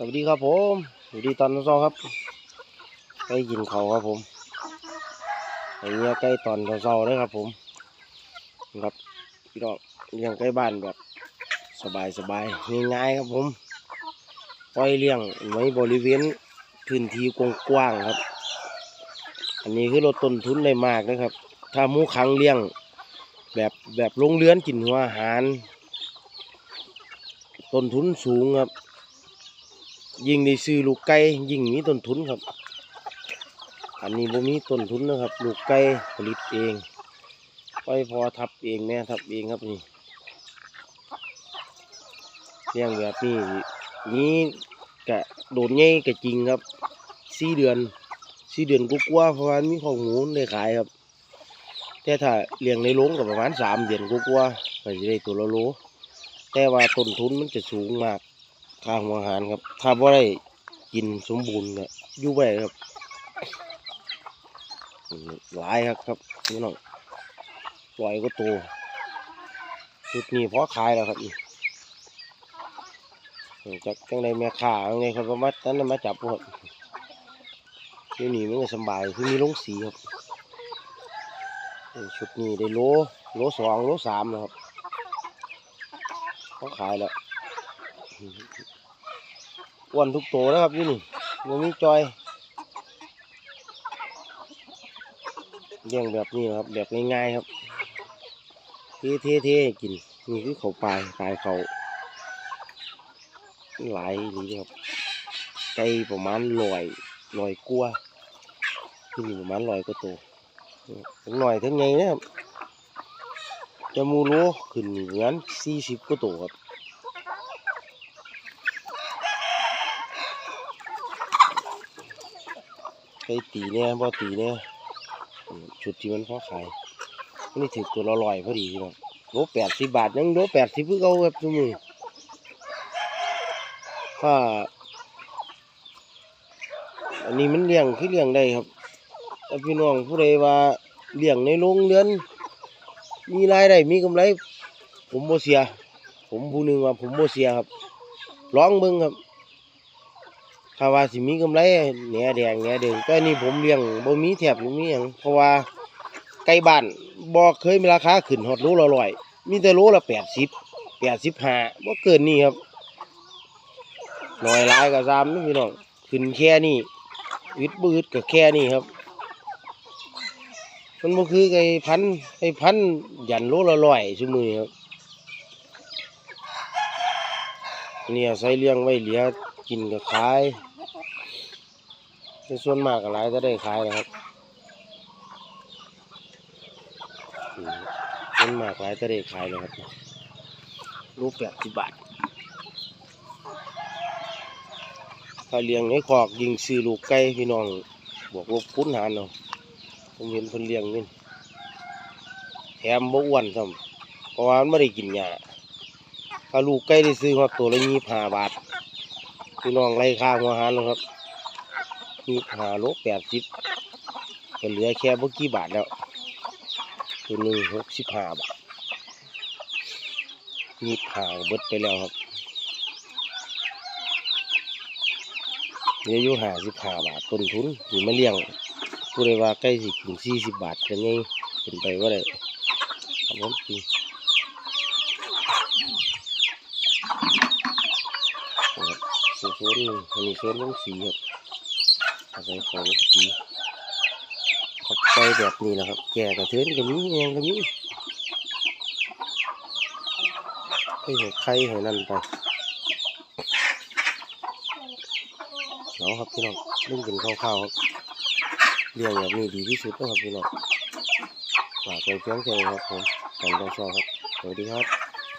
สวัสดีครับผมสวัสดีตอนเช้าครับใกล้กินเขาครับผมไอ้เนี้ยใกล้ตอนเช้าเลยครับ ผมครับพี่น้องเลี้ยงใกล้บ้านแบบสบายสบายง่ายๆครับผมปล่อยเลี้ยงไว้บริเวณพื้นที่กว้างๆครับ อันนี้คือลดต้นทุนได้มากนะครับ ถ้ามูขังเลี้ยงแบบแบบลงเรือนกินหัวอาหาร ต้นทุนสูงครับ ยิ่งได้ซื้อลูกไก่ยิ่งมีต้นทุนครับ อันนี้บ่มีต้นทุนนะครับ ลูกไก่ผลิตเองไปพอทับเองแม่ทับเองครับนี่เลี้ยงแบบนี้นี่กะโดนใหญ่กะจริงครับสี่เดือนสี่เดือนกูกลัวาเพราะว่ามีของหมูได้ขายครับ แต่ถ้าเลี้ยงในโรงก็ประมาณสามเดือนกูกลัวาก็จะได้ตัวละโลแต่ว่าต้นทุนมันจะสูงมาก ค่าหัวอาหารครับ ถ้าบ่ได้กินสมบูรณ์ก็อยู่บ่ได้ครับหลายครับครับพี่น้องปล่อยก็โตชุดนี้พอขายแล้วครับจากจังใดแม่ค้าจังใดเขาก็มาตั้นมาจับพวกที่นี่มันสบายคือมีลงสีครับชุดนี้ได้โลโลสองโลสามนะครับเพอขายแล้ว อ้วนทุกตัวนะครับนี่นี่มันมีจอยเลี้ยงแบบนี้ครับ แบบง่ายๆครับเท่เท่เท่ๆกินนี่คือเขาปลายปลายเขาหลายนี่ครับไก่ประมาณลอยลอยกลัวที่นี่ประมาณลอยกว่าตัวทั้งหน่อยทั้งไงนะครับจะมูโลขึ้นเหมือนสี่สิบกว่าตัวครับ ไปตีเนี่ยบ่ตีเนี่ยชุดที่มันพอขายนี่ถือตัวละร้อยพอดีพี่น้องโลแปดสิบบาทยังโลแปดสิบเพื่อเขาแบบทุกมือถ้าอันนี้มันเลี้ยงคือเลี้ยงได้ครับแต่พี่น้องผู้ใดว่าเลี้ยงในโรงเรือน มีรายได้มีกำไร ผมโมเสีย ผมผู้หนึ่งว่าผมโมเสียครับลองเบิ่งครับ ถ้าว่าสิมีกำไรแหน่แดงแหน่แดงแต่นี่ผมเลี้ยงบ่มีแทบบ่มีหยังเพราะว่าไก่บ้านบ่เคยมีราคาขึ้นฮอดโลละร้อยมีแต่โลละแปดสิบแปดสิบห้าบ่เกินนี้ครับน้อยหลายก็ซ้ำนี่พี่น้องขึ้นแค่นี้อึดบืดก็แค่นี้ครับ มันบ่คือไก่พันไก่พันยันโลละร้อยซุมื้อครับเนี่ยใส่เลี้ยงไว้เหลือกินก็ขาย ในส่วนมากก็หลายจะได้ขายนะครับอืมส่วนมากหลายจะได้ขายเลยครับรูปแปดสิบบาทถ้าเลี้ยงในคอกยิงซื้อลูกไก่พี่น้องบวกลบคูณหารเอาผมเห็นคนเลี้ยงนี่แถมบ่อ้วนซ้ำเพราะว่ามันไม่ได้กินหญ้าถ้าลูกไก่ได้ซื้อมาตัวละยี่ห้าบาทพี่น้องไล่ค่าหัวอาหารแล้วครับ มีหาโลแปดสิบก็เหลือแค่บ่กี่บาทแล้วตัวหนึ่งหกสิบห้าบาทมีห่าเบิดไปแล้วครับเหลืออยู่ห้าสิบห้าบาทต้นทุนอยู่มาเลี้ยงผู้ใดว่าใกล้สิถึงสี่สิบบาทกันไงเป็นไปว่าได้ครับผมจริงนะครับโซนหนึ่งอันนี้โซนลงสีครับ อาศัยของสีขับไปแบบนี้นะครับ แก่กระเทือนก็มีแองก็มีให้หัวไข่ให้นั่นไปเอาครับพี่น้องเล่นกันคร่าวๆครับเลี้ยงแบบนี้ดีที่สุดนะครับพี่น้องฝากไปเพียงแค่นี้ครับผมขอบคุณครับสวัสดีครับ